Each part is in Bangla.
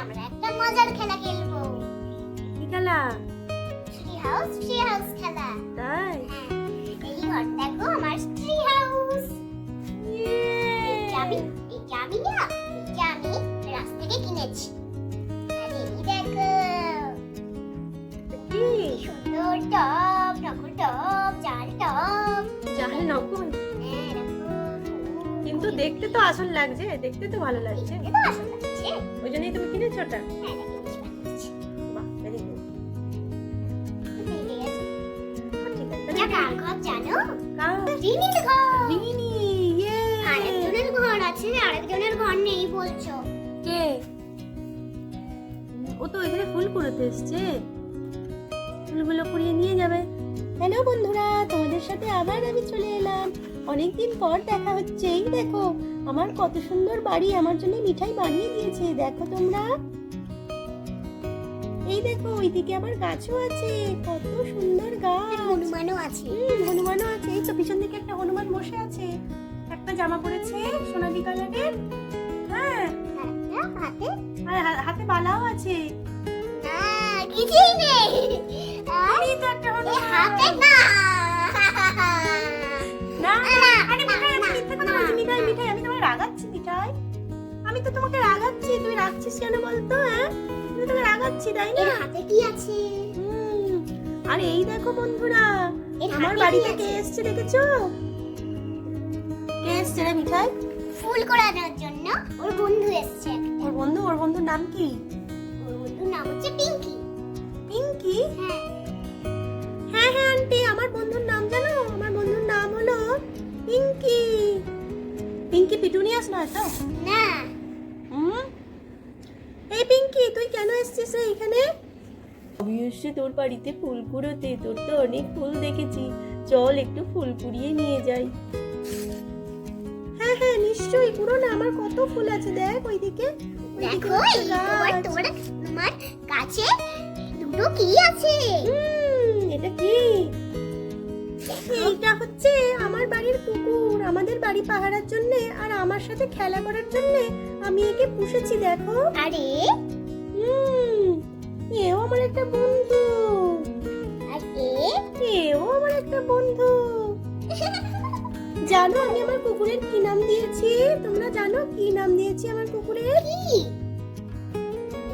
আমরা একটা মজার খেলা খেলব। কি খেলা? ট্রি হাউস ট্রি হাউস খেলা। তাই? হ্যাঁ এই ঘর দেখো আমার ট্রি হাউস এই আমি এই আমি না এই আমি রাস্তা থেকে কিনেছি। দেখতে তো আসল লাগছে দেখতে তো ভালো লাগছে। ওই জন্যই তুমি কিনেছো ওটা? ও তো এখানে ফুল কুড়োতে এসছে। ফুলগুলো কুড়িয়ে নিয়ে যাবে। হ্যালো বন্ধুরা তোমাদের সাথে আবার আমি চলে এলাম। অনেকদিন পর দেখা হচ্ছে এই দেখো। আমার কত সুন্দর বাড়ি আমার জন্য মিঠাই বানিয়ে দিয়েছে দেখো তোমরা। এই দেখো ওইদিকে আবার গাছও আছে কত সুন্দর গাছ। হনুমানও আছে। হনুমানও আছে এই তো পিছন দিকে একটা হনুমান বসে আছে। একটা জামা পরেছে সোনালি কালারের। হ্যাঁ। হাতে। আর হাতে বালাও আছে। না কিছুই নেই। আর এই তো একটা হনুমান। হাতে না। আমি তো তোমাকে রাগাচ্ছি তুই রাগছিস কেন বলতো হ্যাঁ? আমি তোকে রাগাচ্ছি তাই না? হাতে কি আছে? আর এই দেখো বন্ধুরা আমার বাড়িতে কে এসছে দেখেছ? কে এসছে রে মিঠাই? ফুল করানোর জন্য ওর বন্ধু এসছে। ওর বন্ধু ওর বন্ধুর নাম কি? ওর বন্ধুর নাম হচ্ছে পিঙ্কি। পিঙ্কি? হ্যাঁ। হ্যাঁ হ্যাঁ আন্টি আমার বন্ধুর নাম জানো? আমার বন্ধুর নাম হলো পিঙ্কি। পিঙ্কি পিটুনিয়াস নয় তো না। এই পিঙ্কি তুই কেন এসেছিস রে এখানে? আমি এসছি তোর বাড়িতে ফুল কুড়োতে তোর তো অনেক ফুল দেখেছি। চল একটু ফুল কুড়িয়ে নিয়ে যাই। হ্যাঁ হ্যাঁ নিশ্চয়ই পুরো না আমার কত ফুল আছে দেখ ওইদিকে। দেখো এই তোমার তোমার কাছে দুটো কি আছে? হুম, এটা কি? এইটা হচ্ছে আমার বাড়ির কুকুর আমাদের বাড়ি পাহারার জন্য আর আমার সাথে খেলা করার জন্য আমি একে পুষেছি দেখো। আরে? হুম এও আমার একটা বন্ধু। আর? এও আমার একটা বন্ধু। জানো আমি আমার কুকুরের কি নাম দিয়েছি? তোমরা জানো কি নাম দিয়েছি আমার কুকুরের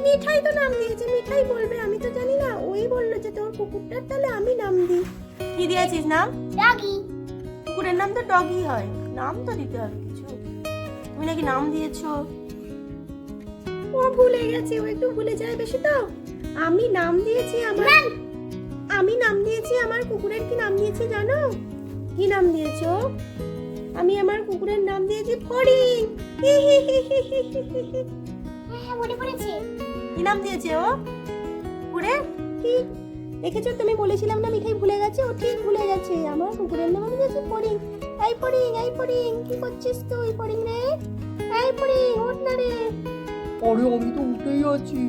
মিঠাই তো নাম দিয়েছে মিঠাই বলবে আমি তো জানি না। ওই বলল যে তোর কুকুরটার তাহলে আমি নাম দিই। কি দিয়েছিস নাম? ডগি কুকুরের নাম তো ডগি হয়। নাম তো দিতে হবে কিছু। তুমি নাকি নাম দিয়েছ? ও ভুলে গেছে ও একটু ভুলে যায় বেশি তো। আমি নাম দিয়েছি আমার আমি নাম দিয়েছি আমার কুকুরের কি নাম দিয়েছি জানো? কি নাম দিয়েছ? আমি আমার কুকুরের নাম দিয়েছি ফড়িং। হ্যাঁ হ্যাঁ পড়েছে। কি নাম দিয়েছে ও? কুকুরের? ঠিক দেখেছ তুমি বলেছিলাম না মিঠাই ভুলে গেছে? ও ঠিক ভুলে গেছে। আমার কুকুরের নাম আমি দিয়েছি ফড়িং। এই ফড়িং এই ফড়িং কি করছিস তুই ফড়িং রে? এই ফড়িং ওঠ না রে। আরে আমি তো উঠেই আছি।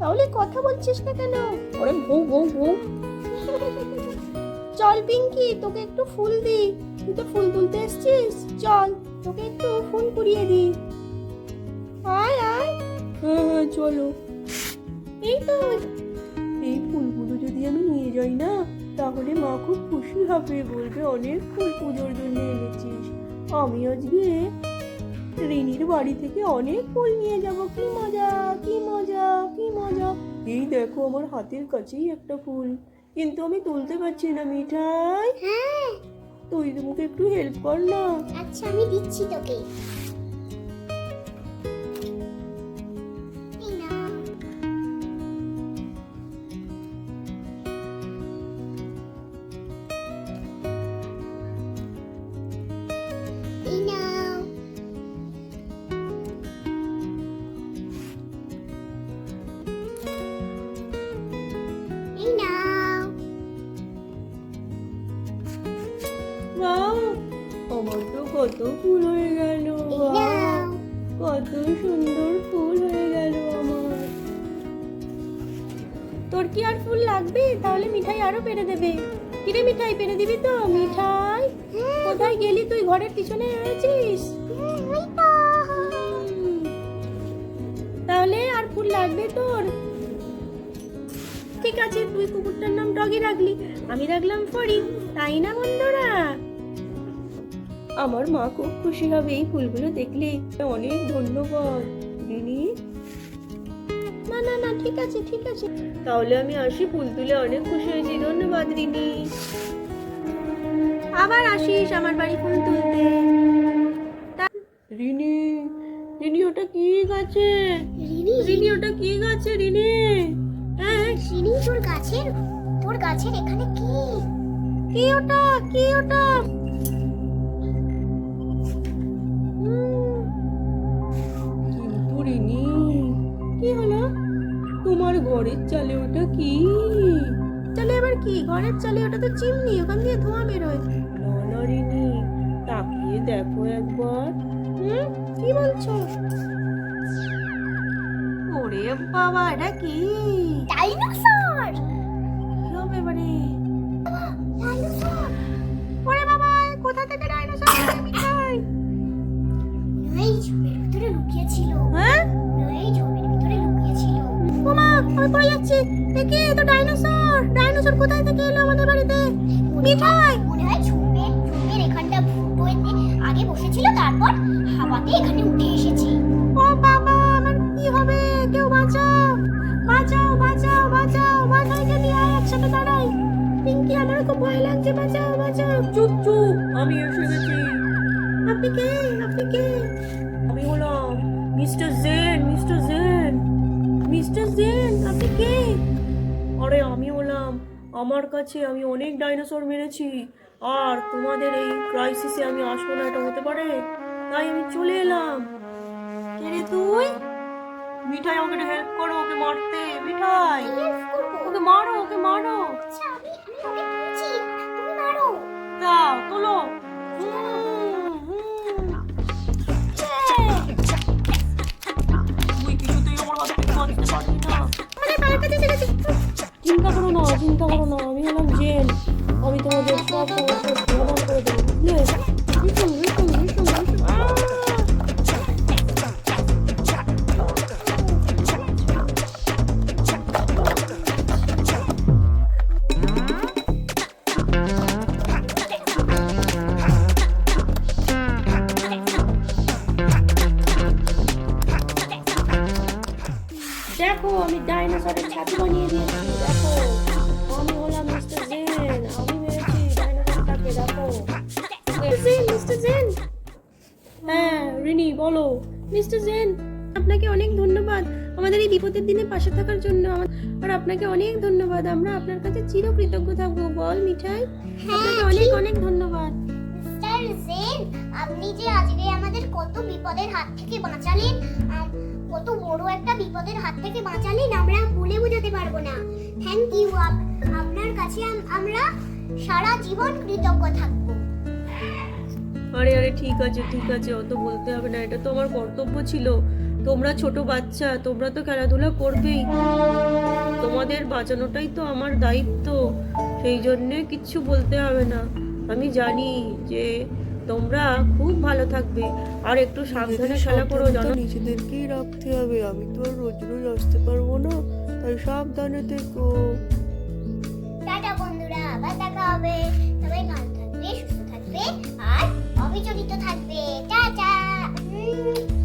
তাহলে কথা বলছিস না কেন? আরে বউ বউ বউ। চল পিঙ্কি তোকে একটু ফুল দি তুই তো ফুল তুলতে এসছিস? চল তোকে একটু ফুল কুড়িয়ে দি আয় আয়। হ্যাঁ হ্যাঁ চলো। এই তো। এই ফুলগুলো যদি আমি নিয়ে যাই না তাহলে মা খুব খুশি হবে বলবে অনেক ফুল পুজোর জন্য এনেছিস। আমি আজকে রিনির বাড়ি থেকে অনেক ফুল নিয়ে যাব। কি মজা কি মজা কি মজা। এই দেখো আমার হাতের কাছেই একটা ফুল। কিন্তু আমি তুলতে পারছি না মিঠাই। হ্যাঁ। তুই তোমাকে একটু হেল্প কর না। আচ্ছা আমি দিচ্ছি তোকে। কত ফুল হয়ে গেল। কত সুন্দর ফুল হয়ে গেল আমার। তোর কি আর ফুল লাগবে? তাহলে মিঠাই আরও পেরে দেবে। কিরে মিঠাই পেরে দিবি তো? মিঠাই হ্যাঁ, কোথায় গেলি তুই? ঘরের পিছনে রয়েছিস হ্যাঁ। তাহলে আর ফুল লাগবে তোর? ঠিক আছে তুই কুকুরটার নাম ডগি রাখলি। আমি রাখলাম ফরি তাই না বন্ধুরা? আমার মা খুব খুশি হবে এই ফুলগুলো দেখলে। অনেক ধন্যবাদ রিনি না না না ঠিক আছে ঠিক আছে। তাহলে আমি আসি ফুল তুলে অনেক খুশি হয়েছি। ধন্যবাদ রিনি আবার আসিস আমার বাড়ি ফুল তুলতে। রিনি রিনি ওটা কি গাছে? রিনি? রিনি ওটা কি গাছে রিনি? হ্যাঁ। রিনি তোর গাছের তোর গাছের এখানে কি? কি ওটা? কি ওটা? ঘরের চালে ওটা কি? চালে আবার কি? ঘরের চালে ওটা তো চিমনি ওখান দিয়ে ধোঁয়া বেরোয়। না না রিনি তাকিয়ে দেখো একবার। হুম? কি বলছো? ওরে বাবা এটা কি? ডাইনোসর! কি হবে এবারে? ডাইনোসর! ওরে বাবা কোথা থেকে ডাইনোসর? আমি পড়ে যাচ্ছি। দেখি তো ডাইনোসর ডাইনোসর কোথায় থেকে এলো আমাদের বাড়িতে? মিঠাই মনে হয় ঝোপের ঝোপের এখানটা ফুটোতে আগে বসেছিল তারপর হাওয়াতে এখানে উঠে আরে আমি হলাম, আমার কাছে আমি অনেক ডাইনোসর মেরেছি। আর তোমাদের এই ক্রাইসিসে আমি আসব না, এটা হতে পারে? তাই আমি চলে এলাম। কে রে তুই? মিঠাই আমাকে হেল্প করো, ওকে মারতে। চিন্তা করো না চিন্তা করো না আমি হলাম জেন আমি তোমাদের সব সমস্যার সমাধান করে দেবো। বুঝলে? হ্যাঁ রিনি বলো। মিস্টার জেন আপনাকে অনেক ধন্যবাদ আমাদের এই বিপদের দিনে পাশে থাকার জন্য। আমার- আর আপনাকে অনেক ধন্যবাদ আমরা আপনার কাছে চিরকৃতজ্ঞ থাকব। বল মিঠাই। আপনাকে অনেক অনেক ধন্যবাদ। মিস্টার জেন আপনি যে আজকে আমাদের কত বিপদের হাত থেকে বাঁচালেন কত বড় একটা বিপদের হাত থেকে বাঁচালেন আমরা বলে বোঝাতে পারব না। থ্যাংক ইউ আপনার কাছে আমরা সারা জীবন কৃতজ্ঞ থাকব। আরে আরে ঠিক আছে ঠিক আছে অত বলতে হবে না এটা তো আমার কর্তব্য ছিল। তোমরা ছোট বাচ্চা তোমরা তো খেলাধুলা করবেই। তোমাদের বাঁচানোটাই তো আমার দায়িত্ব সেই জন্যে কিচ্ছু বলতে হবে না। আমি জানি যে তোমরা খুব ভালো থাকবে। আর একটু সাবধানে খেলা করো জানো? নিজেদেরকেই রাখতে হবে আমি তো আর রোজ রোজ আসতে পারব না তাই সাবধানে থেকো। টাটা বন্ধুরা আবার দেখা হবে। সবাই ভালো থাকবে থাকবে আর অবিচলিত থাকবে। টাটা উম,